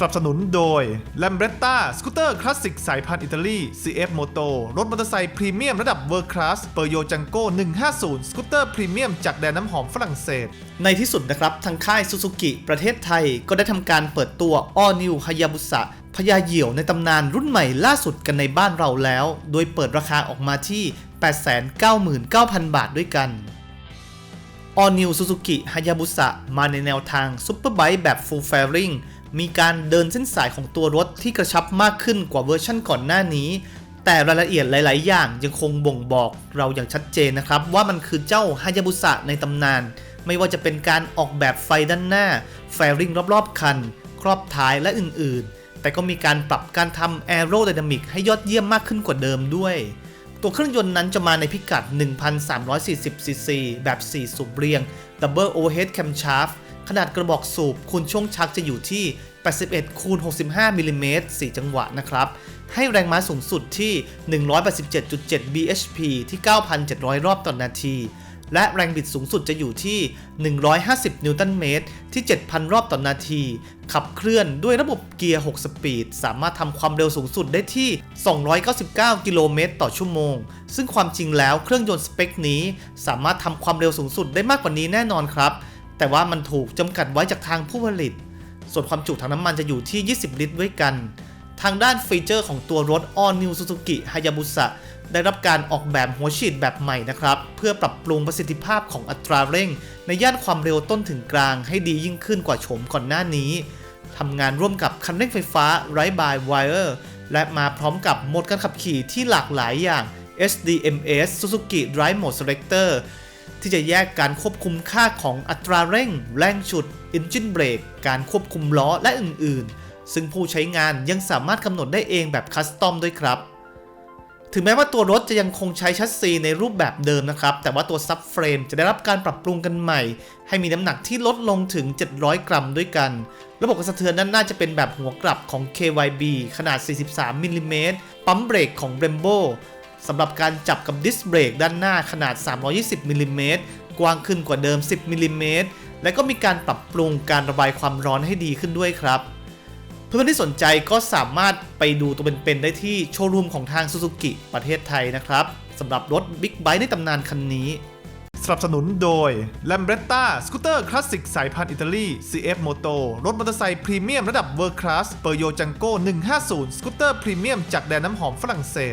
สนับสนุนโดย l a m b r e t t a สกูตเตอร์คลาสสิกสายพันธุ์อิตาลี CF Moto รถมอเตอร์ไซค์พรีเมียมระดับเวอร์คลาสเปอร์โยจังโก้150 สกูตเตอร์พรีเมียมจากแดนน้ำหอมฝรั่งเศส ในที่สุดนะครับ ทางค่ายซูซูกิประเทศไทยก็ได้ทำการเปิดตัว All New Hayabusa พญาเหยี่ยวในตำนานรุ่นใหม่ล่าสุดกันในบ้านเราแล้ว โดยเปิดราคาออกมาที่ 899,000 บาทด้วยกัน All New Suzuki Hayabusa มาในแนวทาง Super Bike แบบ Full Fairing มีการเดินเส้นสายของตัวรถที่กระชับมากขึ้นกว่าเวอร์ชั่นก่อนหน้านี้ แต่รายละเอียดหลาย ๆ อย่างยังคงบ่งบอกเราอย่างชัดเจนนะครับ ว่ามันคือเจ้า Hayabusa ในตำนาน ไม่ว่าจะเป็นการออกแบบไฟด้านหน้า แฟริงรอบ ๆ คัน ครอบท้ายและอื่น ๆ แต่ก็มีการปรับการทำแอโร d y นามิกให้ยอดเยี่ยมมากขึ้นกว่าเดิมด้วยตัวเครื่องยนต์นั้นจะมาในพิกัด 1,340 ซีซี แบบ 4 สูบเรียง Double Overhead Camshaft ขนาดกระบอกสูบคูณช่วงชักจะอยู่ที่ 81คูณ65มิลลิเมตร4จังหวะนะครับ ให้แรงม้าสูงสุดที่ 187.7 bhp ที่ 9,700 รอบต่อนนาที และแรงบิดสูงสุดจะอยู่ที่ 150 นิวตันเมตร ที่ 7,000 รอบต่อนนาที ขับเคลื่อนด้วยระบบเกียร์ 6 สปีด สามารถทำความเร็วสูงสุดได้ที่ 299 กิโลเมตรต่อชั่วโมง ซึ่งความจริงแล้วเครื่องยนต์สเปคนี้ สามารถทำความเร็วสูงสุดได้มากกว่านี้แน่นอนครับ แต่ว่ามันถูกจำกัดไว้จากทางผู้ผลิต ส่วนความจุถังน้ำมันจะอยู่ที่ 20 ลิตรด้วยกัน ทางด้านฟีเจอร์ของตัวรถ All New Suzuki Hayabusa ได้รับการออกแบบหัวฉีดแบบใหม่นะครับ เพื่อปรับปรุงประสิทธิภาพของอัตราเร่ง ในย่านความเร็วต้นถึงกลางให้ดียิ่งขึ้นกว่าโฉมก่อนหน้านี้ทำงานร่วมกับคันเร่งไฟฟ้า Ride by Wire และมาพร้อมกับโหมดการขับขี่ที่หลากหลายอย่าง SDMS Suzuki Drive Mode Selector ที่จะแยกการควบคุมค่าของอัตราเร่ง แรงฉุด Engine Brake การควบคุมล้อและอื่นๆ ซึ่งผู้ใช้งานยังสามารถกำหนดได้เองแบบคัสตอมด้วยครับ ถึงแม้ว่าตัวรถจะยังคงใช้ชัสซีในรูปแบบเดิมนะครับ แต่ว่าตัวซับเฟรมจะได้รับการปรับปรุงกันใหม่ ให้มีน้ำหนักที่ลดลงถึง 700 กรัมด้วยกัน ระบบกระสะเทือนด้นน้าจะเป็นแบบหัวกลับของ KYB ขนาด 43มิลลิเมตรปั๊มเบรกของ Brembo สำหรับการจับกับดิสเบรกด้านหน้าขนาด 320มิลลิเมตรกว้างขึ้นกว่าเดิม 10มิลลิเมตรและก็มีการปรับปรุงการระบายความร้อนให้ดีขึ้นด้วยครับ เพื่อนๆที่สนใจก็สามารถไปดูตัวเป็นๆได้ที่โชว์รูมของทางซูซูกิประเทศไทยนะครับสำหรับรถบิ๊กไบค์ในตำนานคันนี้ สนับสนุนโดย l a m b r e t t a สกูตเตอร์คลาสสิกสายพันธุ์อิตาลี CF Moto รถมอเตอร์ไซค์พรีเมียมระดับเวอร์คลาสเปอร์โยจังโก้150 สกูตเตอร์พรีเมียมจากแดนน้ำหอมฝรั่งเศส